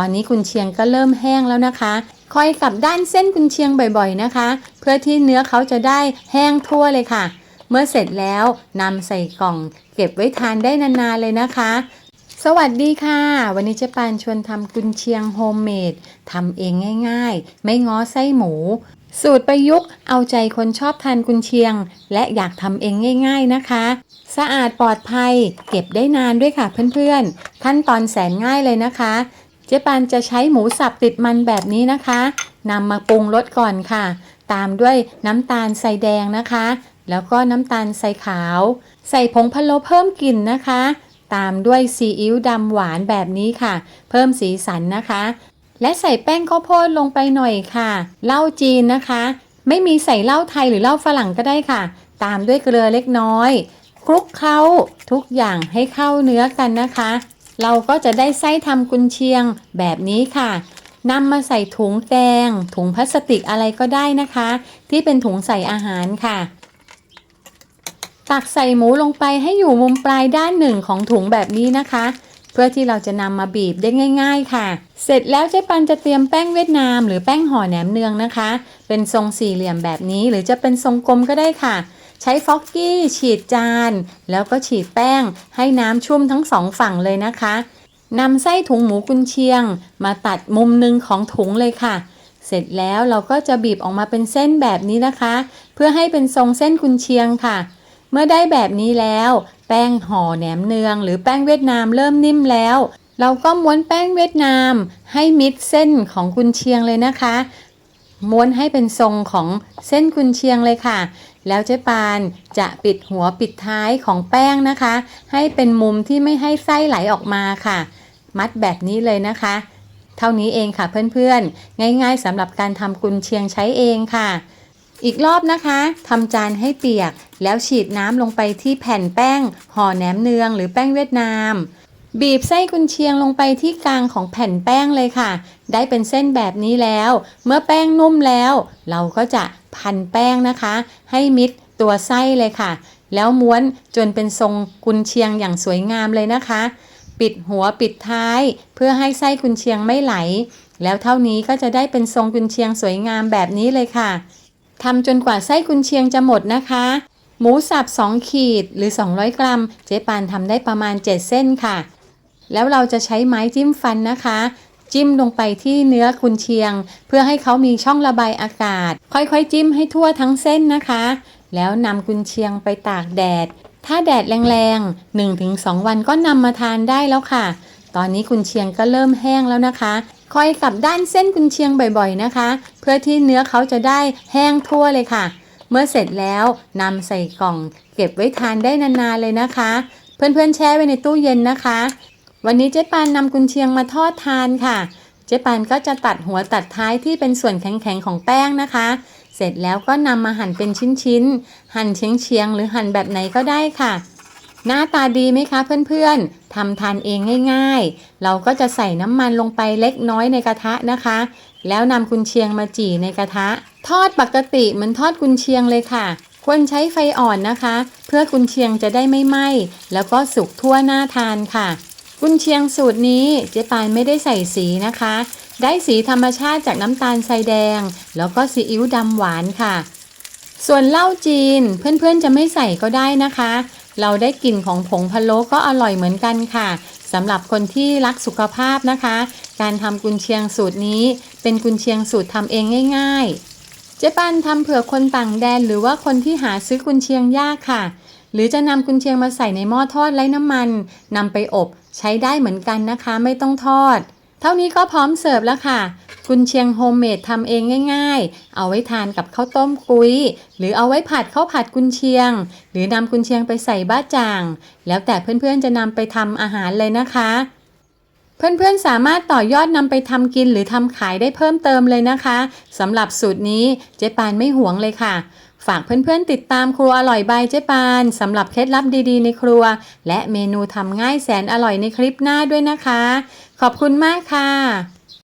ตอนนี้กุนเชียงก็เริ่มแห้งแล้วนะคะคอยกลับด้านเส้นกุนเชียงบ่อยๆนะคะ เพื่อที่เนื้อเขาจะได้แห้งทั่วเลยค่ะ เมื่อเสร็จแล้วนำใส่กล่อง เก็บไว้ทานได้นานๆเลยนะคะ สวัสดีค่ะ วันนี้เจ๊ปานชวนทำกุนเชียงโฮมเมดทำเองง่ายๆ ไม่ง้อไส้หมู สูตรประยุกต์เอาใจคนชอบทานกุนเชียง และอยากทำเองง่าย ๆนะคะ สะอาดปลอดภัย เก็บได้นานด้วยค่ะเพื่อนๆขั้นตอนแสนง่ายเลยนะคะ เจ๊ปานจะใช้หมูสับติดมันแบบนี้นะคะนำมาปรุงรสก่อนค่ะ ตามด้วยน้ำตาลใส่แดงนะคะ แล้วก็น้ำตาลใส่ขาว ใส่ผงพะโล้เพิ่มกลิ่นนะคะ ตามด้วยซีอิ๊วดำหวานแบบนี้ค่ะ เพิ่มสีสันนะคะ และใส่แป้งข้าวโพดลงไปหน่อยค่ะเหล้าจีนนะคะ ไม่มีใส่เหล้าไทยหรือเหล้าฝรั่งก็ได้ค่ะ ตามด้วยเกลือเล็กน้อยคลุกเคล้าทุกอย่างให้เข้าเนื้อกันนะคะ เราก็จะได้ไส้ทำกุนเชียงแบบนี้ค่ะนำมาใส่ถุงแกงถุงพลาสติกอะไรก็ได้นะคะ ที่เป็นถุงใส่อาหารค่ะ ตักใส่หมูลงไปให้อยู่มุมปลายด้านหนึ่งของถุงแบบนี้นะคะ เพื่อที่เราจะนำมาบีบได้ง่าย ๆ ค่ะ เสร็จแล้วเจ๊ปันจะเตรียมแป้งเวียดนาม หรือแป้งห่อแหนมเนืองนะคะ เป็นทรงสี่เหลี่ยมแบบนี้หรือจะเป็นทรงกลมก็ได้ค่ะ ใช้ฟอกกี้ฉีดจาน แล้วก็ฉีดแป้งให้น้ำชุ่มทั้งสองฝั่งเลยนะคะนำไส้ถุงหมูกุนเชียง มาตัดมุมหนึ่งของถุงเลยค่ะ เสร็จแล้วเราก็จะบีบออกมาเป็นเส้นแบบนี้นะคะ เพื่อให้เป็นทรงเส้นกุนเชียงค่ะ เมื่อได้แบบนี้แล้ว แป้งห่อแหนมเนือง หรือแป้งเวียดนามเริ่มนิ่มแล้ว เราก็ม้วนแป้งเวียดนาม ให้มิดเส้นของกุนเชียงเลยนะคะ ม้วนให้เป็นทรงของเส้นกุนเชียงเลยค่ะ แล้วเจ๊ปานจะปิดหัวปิดท้ายของแป้งนะคะ ให้เป็นมุมที่ไม่ให้ไส้ไหลออกมาค่ะ มัดแบบนี้เลยนะคะ เท่านี้เองค่ะเพื่อนๆ ง่ายๆสำหรับการทำกุนเชียงใช้เองค่ะ อีกรอบนะคะทำจานให้เปียก แล้วฉีดน้ำลงไปที่แผ่นแป้งห่อแหนมเนืองหรือแป้งเวียดนาม บีบไส้กุนเชียงลงไปที่กลางของแผ่นแป้งเลยค่ะ ได้เป็นเส้นแบบนี้แล้ว เมื่อแป้งนุ่มแล้ว เราก็จะพันแป้งนะคะ ให้มิดตัวไส้เลยค่ะ แล้วม้วนจนเป็นทรงกุนเชียงอย่างสวยงามเลยนะคะ ปิดหัวปิดท้าย เพื่อให้ไส้กุนเชียงไม่ไหล แล้วเท่านี้ก็จะได้เป็นทรงกุนเชียงสวยงามแบบนี้เลยค่ะทำจนกว่าไส้กุนเชียงจะหมดนะคะหมูสับ 2 ขีดหรือ 200 กรัม เจ๊ปานทำได้ประมาณ 7 เส้นค่ะ แล้วเราจะใช้ไม้จิ้มฟันนะคะ จิ้มลงไปที่เนื้อกุนเชียง เพื่อให้เขามีช่องระบายอากาศ ค่อยๆ จิ้มให้ทั่วทั้งเส้นนะคะ แล้วนำกุนเชียงไปตากแดด ถ้าแดดแรงๆ 1-2 วันก็นำมาทานได้แล้วค่ะ ตอนนี้กุนเชียงก็เริ่มแห้งแล้วนะคะคอยกลับด้านเส้นกุนเชียงบ่อยๆนะคะ เพื่อที่เนื้อเขาจะได้แห้งทั่วเลยค่ะ เมื่อเสร็จแล้วนำใส่กล่อง เก็บไว้ทานได้นานๆเลยนะคะ เพื่อนๆแช่ไว้ในตู้เย็นนะคะ วันนี้เจ๊ปานนำกุนเชียงมาทอดทานค่ะ เจ๊ปานก็จะตัดหัวตัดท้ายที่เป็นส่วนแข็งๆของแป้งนะคะ เสร็จแล้วก็นำมาหั่นเป็นชิ้นๆ หั่นเฉียงๆ หรือหั่นแบบไหนก็ได้ค่ะ หน้าตาดีไหมคะเพื่อนๆทำทานเองง่ายๆ เราก็จะใส่น้ำมันลงไปเล็กน้อยในกระทะนะคะ แล้วนำกุนเชียงมาจี่ในกระทะ ทอดปกติเหมือนทอดกุนเชียงเลยค่ะควรใช้ไฟอ่อนนะคะ เพื่อกุนเชียงจะได้ไม่ไหม้แล้วก็สุกทั่วหน้าทานค่ะ กุนเชียงสูตรนี้เจ๊ปานไม่ได้ใส่สีนะคะ ได้สีธรรมชาติจากน้ำตาลทรายแดง แล้วก็ซีอิ๊วดำหวานค่ะ ส่วนเหล้าจีนเพื่อนๆจะไม่ใส่ก็ได้นะคะ เราได้กลิ่นของผงพะโล้ก็อร่อยเหมือนกันค่ะสำหรับคนที่รักสุขภาพนะคะ การทำกุนเชียงสูตรนี้ เป็นกุนเชียงสูตรทำเองง่าย ๆ เจ๊ปันทำเผื่อคนต่างแดนหรือว่าคนที่หาซื้อกุนเชียงยากค่ะ หรือจะนำกุนเชียงมาใส่ในหม้อทอดไร้น้ำมันนำไปอบใช้ได้เหมือนกันนะคะ ไม่ต้องทอด เท่านี้ก็พร้อมเสิร์ฟแล้วค่ะ กุนเชียงโฮมเมดทำเองง่าย ๆ เอาไว้ทานกับข้าวต้มกุ้ย หรือเอาไว้ผัดข้าวผัดกุนเชียง หรือนำกุนเชียงไปใส่บ้าจ่าง แล้วแต่เพื่อนๆจะนำไปทำอาหารเลยนะคะเพื่อนๆ สามารถต่อยอดนำไปทำกินหรือทำขายได้เพิ่มเติมเลยนะคะสำหรับสูตรนี้เจ๊ปานไม่หวงเลยค่ะ ฝากเพื่อนๆติดตามครัวอร่อยบายเจ๊ปานสำหรับเคล็ดลับดีๆในครัว และเมนูทำง่ายแสนอร่อยในคลิปหน้าด้วยนะคะ ขอบคุณมากค่ะ